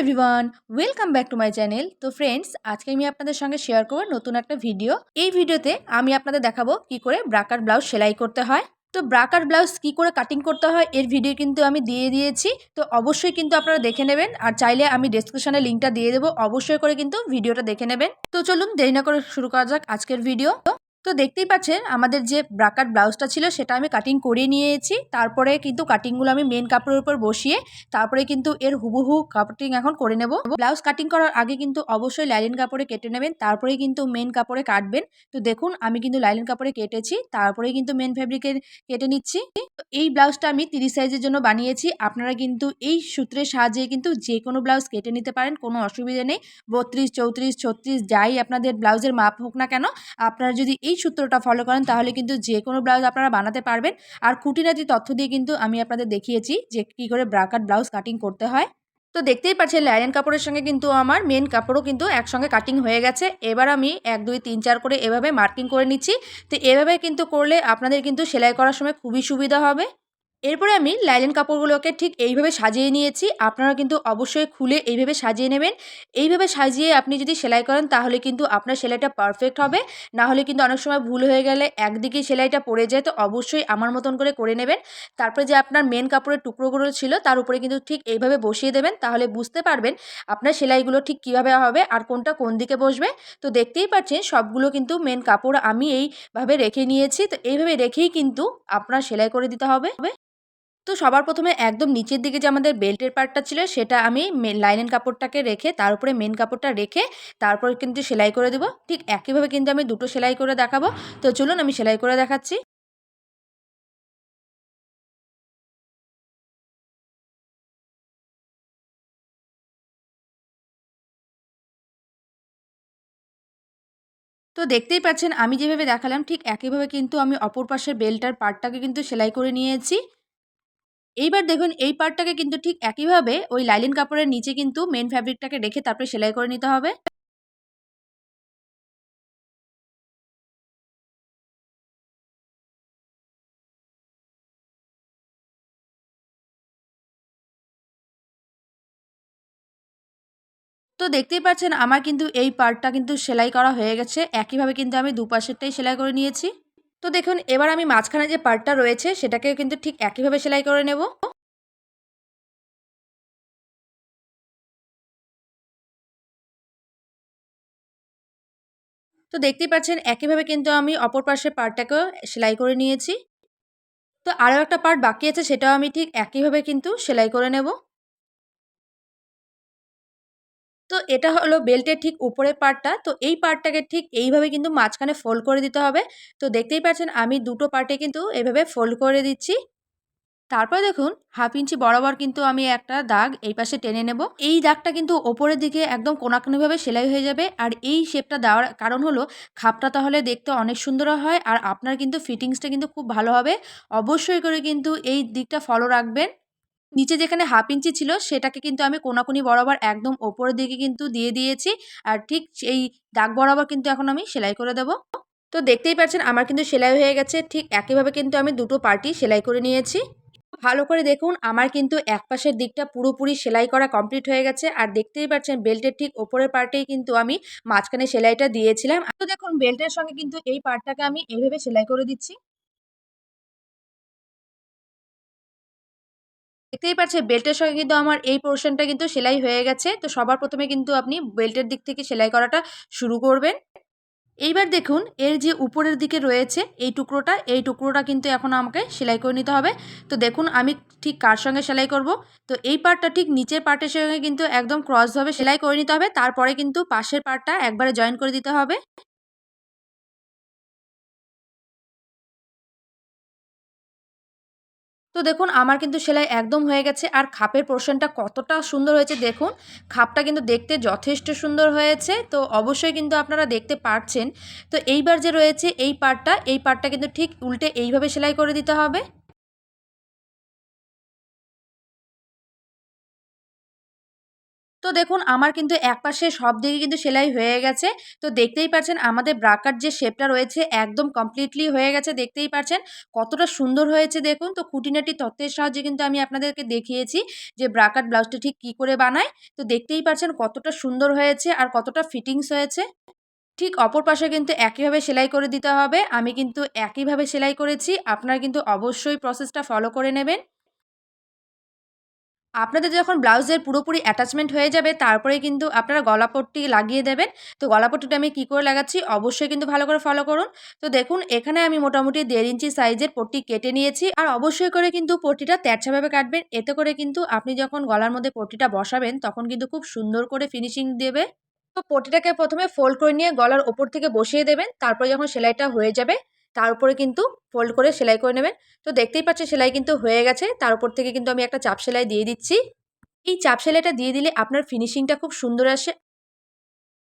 Everyone welcome back to my channel তো friends আজকে আমি আপনাদের সঙ্গে শেয়ার করব নতুন একটা ভিডিও এই ভিডিওতে আমি আপনাদের দেখাবো কি করে ব্রাকার ব্লাউজ সেলাই করতে হয়। তো ব্রাকার ব্লাউজ কি করে কাটিং করতে হয়, এর ভিডিও কিন্তু আমি দিয়ে দিয়েছি। তো অবশ্যই কিন্তু আপনারা দেখে নেবেন। আর চাইলে আমি ডেসক্রিপশনে লিঙ্কটা দিয়ে দেবো, অবশ্যই করে কিন্তু ভিডিওটা দেখে নেবেন। তো চলুন দেরি না করে শুরু করা যাক আজকের ভিডিও তো দেখতেই পাচ্ছেন, আমাদের যে ব্রাকার ব্লাউজটা ছিল সেটা আমি কাটিং করে নিয়েছি। তারপরে কিন্তু কাটিংগুলো আমি মেন কাপড়ের উপর বসিয়ে, তারপরে কিন্তু এর হুবহু কাটিং এখন করে নেব। ব্লাউজ কাটিং করার আগে কিন্তু অবশ্যই লাইলিন কাপড়ে কেটে নেবেন, তারপরে কিন্তু মেন কাপড়ে কাটবেন। তো দেখুন, আমি কিন্তু লাইলিন কাপড়ে কেটেছি, তারপরে কিন্তু মেন ফ্যাব্রিকের কেটে নিচ্ছি। এই ব্লাউজটা আমি তিরিশ সাইজের জন্য বানিয়েছি। আপনারা কিন্তু এই সূত্রের সাহায্যে কিন্তু যে কোনো ব্লাউজ কেটে নিতে পারেন, কোনো অসুবিধা নেই। বত্রিশ, চৌত্রিশ, ছত্রিশ, যাই আপনাদের ব্লাউজের মাপ হোক না কেন, আপনারা যদি এই সূত্রটা ফলো করেন, তাহলে কিন্তু যে কোনো ব্লাউজ আপনারা বানাতে পারবেন। আর খুঁটিনাটি তথ্য দিয়ে কিন্তু আমি আপনাদের দেখিয়েছি যে কী করে ব্রাকাট ব্লাউজ কাটিং করতে হয়। তো দেখতেই পাচ্ছেন লাইন কাপড়ের সঙ্গে কিন্তু আমার মেন কাপড়ও কিন্তু একসঙ্গে কাটিং হয়ে গেছে। এবার আমি এক, দুই, তিন, চার করে এভাবে মার্কিং করে নিচ্ছি। তো এভাবে কিন্তু করলে আপনাদের কিন্তু সেলাই করার সময় খুবই সুবিধা হবে। এরপরে আমি লাইলেন কাপড়গুলোকে ঠিক এইভাবে সাজিয়ে নিয়েছি। আপনারা কিন্তু অবশ্যই খুলে এইভাবে সাজিয়ে নেবেন। এইভাবে সাজিয়ে আপনি যদি সেলাই করেন, তাহলে কিন্তু আপনার সেলাইটা পারফেক্ট হবে। না হলে কিন্তু অনেক সময় ভুল হয়ে গেলে একদিকে সেলাইটা পড়ে যায়। তো অবশ্যই আমার মতন করে করে নেবেন। তারপরে যে আপনার মেন কাপড়ের টুকরোগুলো ছিল, তার উপরে কিন্তু ঠিক এইভাবে বসিয়ে দেবেন। তাহলে বুঝতে পারবেন আপনার সেলাইগুলো ঠিক কীভাবে হবে আর কোনটা কোন দিকে বসবে। তো দেখতেই পাচ্ছেন সবগুলো কিন্তু মেন কাপড় আমি এইভাবে রেখে নিয়েছি। তো এইভাবে রেখেই কিন্তু আপনার সেলাই করে দিতে হবে। তো সবার প্রথমে একদম নিচের দিকে যে আমাদের বেল্টের পার্টটা ছিল, সেটা আমি লাইনের কাপড়টাকে রেখে, তার উপরে মেন কাপড়টা রেখে, তারপর কিন্তু সেলাই করে দেবো। ঠিক একইভাবে কিন্তু আমি দুটো সেলাই করে দেখাবো। তো চলুন আমি সেলাই করে দেখাচ্ছি। তো দেখতেই পাচ্ছেন আমি যেভাবে দেখালাম, ঠিক একইভাবে কিন্তু আমি অপর পাশের বেলটার পার্টটাকে কিন্তু সেলাই করে নিয়েছি। এইবার দেখুন, এই পার্টটাকে কিন্তু ঠিক একইভাবে ওই লাইলিন কাপড়ের নিচে কিন্তু মেন ফ্যাব্রিকটাকে রেখে তারপরে সেলাই করে নিতে হবে। তো দেখতেই পাচ্ছেন, আমার কিন্তু এই পার্টটা কিন্তু সেলাই করা হয়ে গেছে। একইভাবে কিন্তু আমি দুপাশেরটাই সেলাই করে নিয়েছি। তো দেখুন, এবার আমি মাঝখানে যে পার্টটা রয়েছে, সেটাকে কিন্তু ঠিক একইভাবে সেলাই করে নেব। তো দেখতেই পাচ্ছেন, একইভাবে কিন্তু আমি অপর পাশের পার্টটাকেও সেলাই করে নিয়েছি। তো আরও একটা পার্ট বাকি আছে, সেটাও আমি ঠিক একইভাবে কিন্তু সেলাই করে নেব। তো এটা হলো বেল্টের ঠিক উপরের পার্টটা। তো এই পার্টটাকে ঠিক এইভাবে কিন্তু মাঝখানে ফোল্ড করে দিতে হবে। তো দেখতেই পাচ্ছেন আমি দুটো পার্টে কিন্তু এভাবে ফোল্ড করে দিচ্ছি। তারপর দেখুন, হাফ ইঞ্চি বরাবর কিন্তু আমি একটা দাগ এই পাশে টেনে নেব। এই দাগটা কিন্তু ওপরের দিকে একদম কোনাকুনিভাবে সেলাই হয়ে যাবে। আর এই শেপটা দেওয়ার কারণ হলো, খাপটা তাহলে দেখতে অনেক সুন্দর হয়। আর আপনার কিন্তু ফিটিংসটা কিন্তু খুব ভালো হবে। অবশ্যই করে কিন্তু এই দিকটা ফলো রাখবেন। নিচে যেখানে হাফ ইঞ্চি ছিল সেটাকে কিন্তু আমি কোনাকুনি বরাবর একদম ওপরের দিকে কিন্তু দিয়ে দিয়েছি। আর ঠিক এই দাগ বরাবর কিন্তু এখন আমি সেলাই করে দেব। তো দেখতেই পাচ্ছেন আমার কিন্তু সেলাই হয়ে গেছে। ঠিক একইভাবে কিন্তু আমি দুটো পার্টি সেলাই করে নিয়েছি। ভালো করে দেখুন আমার কিন্তু এক পাশের দিকটা পুরোপুরি সেলাই করা কমপ্লিট হয়ে গেছে। আর দেখতেই পাচ্ছেন বেল্টের ঠিক ওপরের পার্টেই কিন্তু আমি মাঝখানে সেলাইটা দিয়েছিলাম। তো দেখুন বেল্টের সঙ্গে কিন্তু এই পার্টটাকে আমি এইভাবে সেলাই করে দিচ্ছি। দেখতেই পাচ্ছে বেল্টের সঙ্গে কিন্তু আমার এই পোর্শনটা কিন্তু সেলাই হয়ে গেছে। তো সবার প্রথমে কিন্তু আপনি বেল্টের দিক থেকে সেলাই করাটা শুরু করবেন। এইবার দেখুন, এর যে উপরের দিকে রয়েছে এই টুকরোটা এই টুকরোটা কিন্তু এখন আমাকে সেলাই করে নিতে হবে। তো দেখুন, আমি ঠিক কার সঙ্গে সেলাই করব? তো এই পার্টটা ঠিক নিচের পার্টের সঙ্গে কিন্তু একদম ক্রসভাবে সেলাই করে নিতে হবে। তারপরে কিন্তু পাশের পার্টটা একবারে জয়েন করে দিতে হবে। তো দেখুন, আমার কিন্তু সেলাই একদম হয়ে গেছে। আর খাপের পোর্শনটা কতটা সুন্দর হয়েছে দেখুন। খাপটা কিন্তু দেখতে যথেষ্ট সুন্দর হয়েছে। তো অবশ্যই কিন্তু আপনারা দেখতে পারছেন। তো এইবার যে রয়েছে এই পার্টটা এই পার্টটা কিন্তু ঠিক উল্টে এইভাবে সেলাই করে দিতে হবে। তো দেখুন, আমার কিন্তু এক পাশে সব দিকে কিন্তু সেলাই হয়ে গেছে। তো দেখতেই পাচ্ছেন, আমাদের ব্রাকার যে শেপটা রয়েছে একদম কমপ্লিটলি হয়ে গেছে, দেখতেই পাচ্ছেন। কতটা সুন্দর হয়েছে দেখুন। তো খুঁটিনাটি তত্ত্বের সাহায্যে কিন্তু আমি আপনাদেরকে দেখিয়েছি যে ব্রাকার ব্লাউজটা ঠিক কী করে বানায়। তো দেখতেই পাচ্ছেন কতটা সুন্দর হয়েছে আর কতটা ফিটিংস হয়েছে। ঠিক অপর পাশে কিন্তু একইভাবে সেলাই করে দিতে হবে। আমি কিন্তু একইভাবে সেলাই করেছি। আপনারা কিন্তু অবশ্যই প্রসেসটা ফলো করে নেবেন। আপনাদের যখন ব্লাউজের পুরোপুরি অ্যাটাচমেন্ট হয়ে যাবে তারপরে কিন্তু আপনারা গলাপট্টি লাগিয়ে দেবেন। তো গলাপট্টিটা আমি কী করে লাগাচ্ছি, অবশ্যই কিন্তু ভালো করে ফলো করুন। তো দেখুন, এখানে আমি মোটামুটি দেড় ইঞ্চি সাইজের পট্টি কেটে নিয়েছি। আর অবশ্যই করে কিন্তু পট্টিটা তেরছাভাবে কাটবেন। এতে করে কিন্তু আপনি যখন গলার মধ্যে পট্টিটা বসাবেন, তখন কিন্তু খুব সুন্দর করে ফিনিশিং দেবে। তো পটিটাকে প্রথমে ফোল্ড করে নিয়ে গলার ওপর থেকে বসিয়ে দেবেন। তারপরে যখন সেলাইটা হয়ে যাবে তার উপরে কিন্তু ফোল্ড করে সেলাই করে নেবেন। তো দেখতেই পাচ্ছেন সেলাই কিন্তু হয়ে গেছে। তার উপর থেকে কিন্তু আমি একটা চাপ সেলাই দিয়ে দিচ্ছি। এই চাপ সেলাইটা দিয়ে দিলে আপনার ফিনিশিংটা খুব সুন্দর আসে।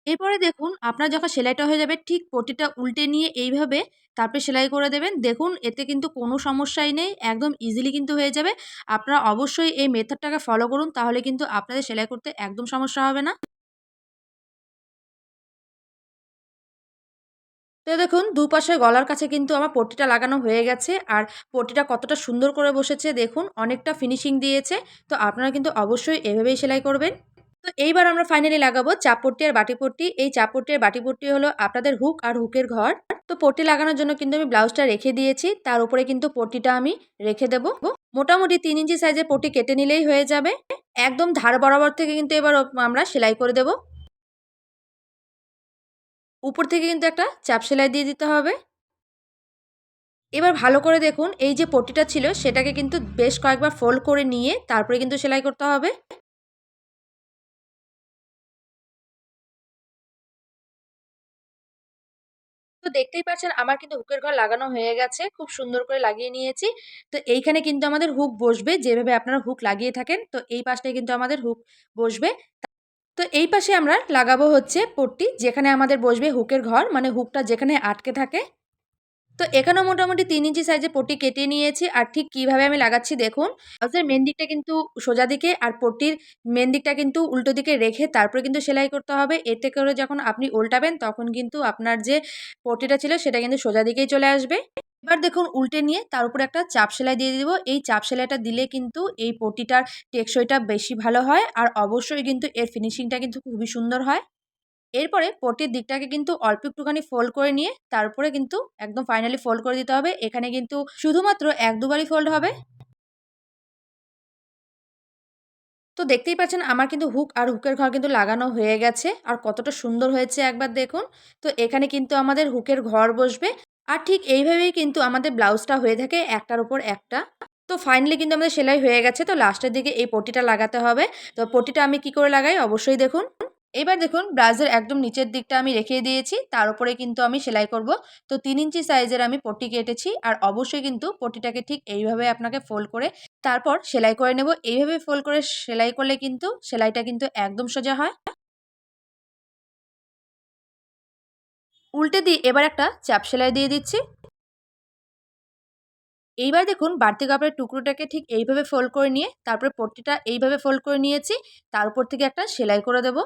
এরপরে দেখুন, আপনার যখন সেলাইটা হয়ে যাবে, ঠিক পটিটা উল্টে নিয়ে এইভাবে তারপরে সেলাই করে দেবেন। দেখুন, এতে কিন্তু কোনো সমস্যাই নেই, একদম ইজিলি কিন্তু হয়ে যাবে। আপনারা অবশ্যই এই মেথডটাকে ফলো করুন, তাহলে কিন্তু আপনাদের সেলাই করতে একদম সমস্যা হবে না। তো দেখুন, দুপাশে গলার কাছে কিন্তু আমার পট্টিটা লাগানো হয়ে গেছে। আর পট্টিটা কতটা সুন্দর করে বসেছে, দেখুন, অনেকটা ফিনিশিং দিয়েছে। তো আপনারা কিন্তু অবশ্যই এভাবেই সেলাই করবেন। তো এইবার আমরা ফাইনালি লাগাবো চাপ পট্টি আর বাটি পট্টি। এই চাপ পট্টি আর বাটি পট্টি হলো আপনাদের হুক আর হুকের ঘর। তো পট্টি লাগানোর জন্য কিন্তু আমি ব্লাউজটা রেখে দিয়েছি। তার উপরে কিন্তু পট্টিটা আমি রেখে দেবো। মোটামুটি তিন ইঞ্চি সাইজের পট্টি কেটে নিলেই হয়ে যাবে। একদম ধার বরাবর থেকে কিন্তু এবার আমরা সেলাই করে দেবো। উপর থেকে কিন্তু একটা চাপ সেলাই দিয়ে দিতে হবে। এবার ভালো করে দেখুন, এই যে পটিটা ছিল সেটাকে কিন্তু বেশ কয়েকবার ফোল্ড করে নিয়ে তারপরে কিন্তু সেলাই করতে হবে। তো দেখতেই পাচ্ছেন, আমার কিন্তু হুকের ঘর লাগানো হয়ে গেছে, খুব সুন্দর করে লাগিয়ে নিয়েছি। তো এইখানে কিন্তু আমাদের হুক বসবে, যেভাবে আপনারা হুক লাগিয়ে থাকেন, তো এই পাশটায় কিন্তু আমাদের হুক বসবে। তো এই পাশে আমরা লাগাবো হচ্ছে পট্টি, যেখানে আমাদের বসবে হুকের ঘর মানে হুকটা যেখানে আটকে থাকে। তো এখানেও মোটামুটি তিন ইঞ্চি সাইজে পট্টি কেটে নিয়েছি, আর ঠিক কীভাবে আমি লাগাচ্ছি দেখুন। মেন দিকটা কিন্তু সোজা দিকে, আর পট্টির মেন দিকটা কিন্তু উল্টো দিকে রেখে তারপরে কিন্তু সেলাই করতে হবে। এতে করে যখন আপনি উল্টাবেন, তখন কিন্তু আপনার যে পট্টিটা ছিল সেটা কিন্তু সোজা দিকেই চলে আসবে। এবার দেখুন উল্টে নিয়ে তার উপরে একটা চাপ সেলাই দিয়ে দিব। এই চাপ সেলাইটা দিলে কিন্তু এই পটিটার টেকসইটা বেশি ভালো হয় আর অবশ্যই কিন্তু এর ফিনিশিংটা কিন্তু খুবই সুন্দর হয়। এরপরে পটির দিকটাকে কিন্তু অল্প একটুখানি ফোল্ড করে নিয়ে তারপরে কিন্তু একদম ফাইনালি ফোল্ড করে দিতে হবে। এখানে কিন্তু শুধুমাত্র এক দুবারই ফোল্ড হবে। তো দেখতেই পাচ্ছেন আমার কিন্তু হুক আর হুকের ঘর কিন্তু লাগানো হয়ে গেছে। আর কতটা সুন্দর হয়েছে একবার দেখুন। তো এখানে কিন্তু আমাদের হুকের ঘর বসবে। আর ঠিক এইভাবেই কিন্তু আমাদের ব্লাউজটা হয়ে থাকে একটার উপর একটা। তো ফাইনালি কিন্তু আমাদের সেলাই হয়ে গেছে। তো লাস্টের দিকে এই পটিটা লাগাতে হবে। তো পটিটা আমি কি করে লাগাই? অবশ্যই দেখুন। এবার দেখুন, ব্লাউজের একদম নিচের দিকটা আমি রেখে দিয়েছি। তার উপরে কিন্তু আমি সেলাই করব। তো তিন ইঞ্চি সাইজের আমি পটি কেটেছি। আর অবশ্যই কিন্তু পটিটাকে ঠিক এইভাবে আপনাকে ফোল্ড করে তারপর সেলাই করে নেব। এইভাবে ফোল্ড করে সেলাই করলে কিন্তু সেলাইটা কিন্তু একদম সোজা হয়। উল্টে দিয়ে এবার একটা চাপ সেলাই দিয়ে দিচ্ছি। এইবার দেখুন বাড়তি কাপড়ের টুকরোটাকে ঠিক এইভাবে ফোল্ড করে নিয়ে, তারপরে পট্টিটা এইভাবে ফোল্ড করে নিয়েছি, তার উপর থেকে একটা সেলাই করে দেব।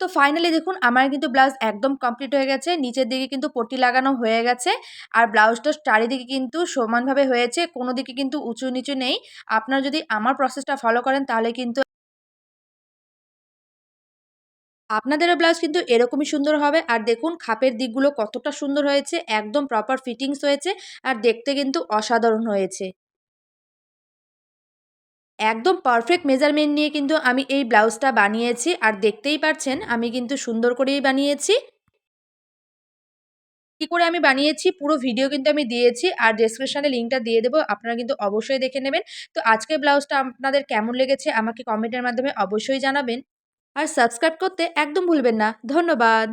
তো ফাইনালি দেখুন আমার কিন্তু ব্লাউজ একদম কমপ্লিট হয়ে গেছে, নিচের দিকে কিন্তু পট্টি লাগানো হয়ে গেছে, আর ব্লাউজটা চারিদিকে কিন্তু সমানভাবে হয়েছে, কোনো দিকে কিন্তু উঁচু নিচু নেই। আপনারা যদি আমার প্রসেসটা ফলো করেন তাহলে কিন্তু আপনাদেরও ব্লাউজ কিন্তু এরকমই সুন্দর হবে। আর দেখুন, খাপের দিকগুলো কতটা সুন্দর হয়েছে, একদম প্রপার ফিটিংস হয়েছে, আর দেখতে কিন্তু অসাধারণ হয়েছে। একদম পারফেক্ট মেজারমেন্ট নিয়ে কিন্তু আমি এই ব্লাউজটা বানিয়েছি। আর দেখতেই পাচ্ছেন, আমি কিন্তু সুন্দর করেই বানিয়েছি। কী করে আমি বানিয়েছি, পুরো ভিডিও কিন্তু আমি দিয়েছি। আর ডেসক্রিপশানে লিঙ্কটা দিয়ে দেবো, আপনারা কিন্তু অবশ্যই দেখে নেবেন। তো আজকের ব্লাউজটা আপনাদের কেমন লেগেছে, আমাকে কমেন্টের মাধ্যমে অবশ্যই জানাবেন। আর সাবস্ক্রাইব করতে একদম ভুলবেন না। ধন্যবাদ।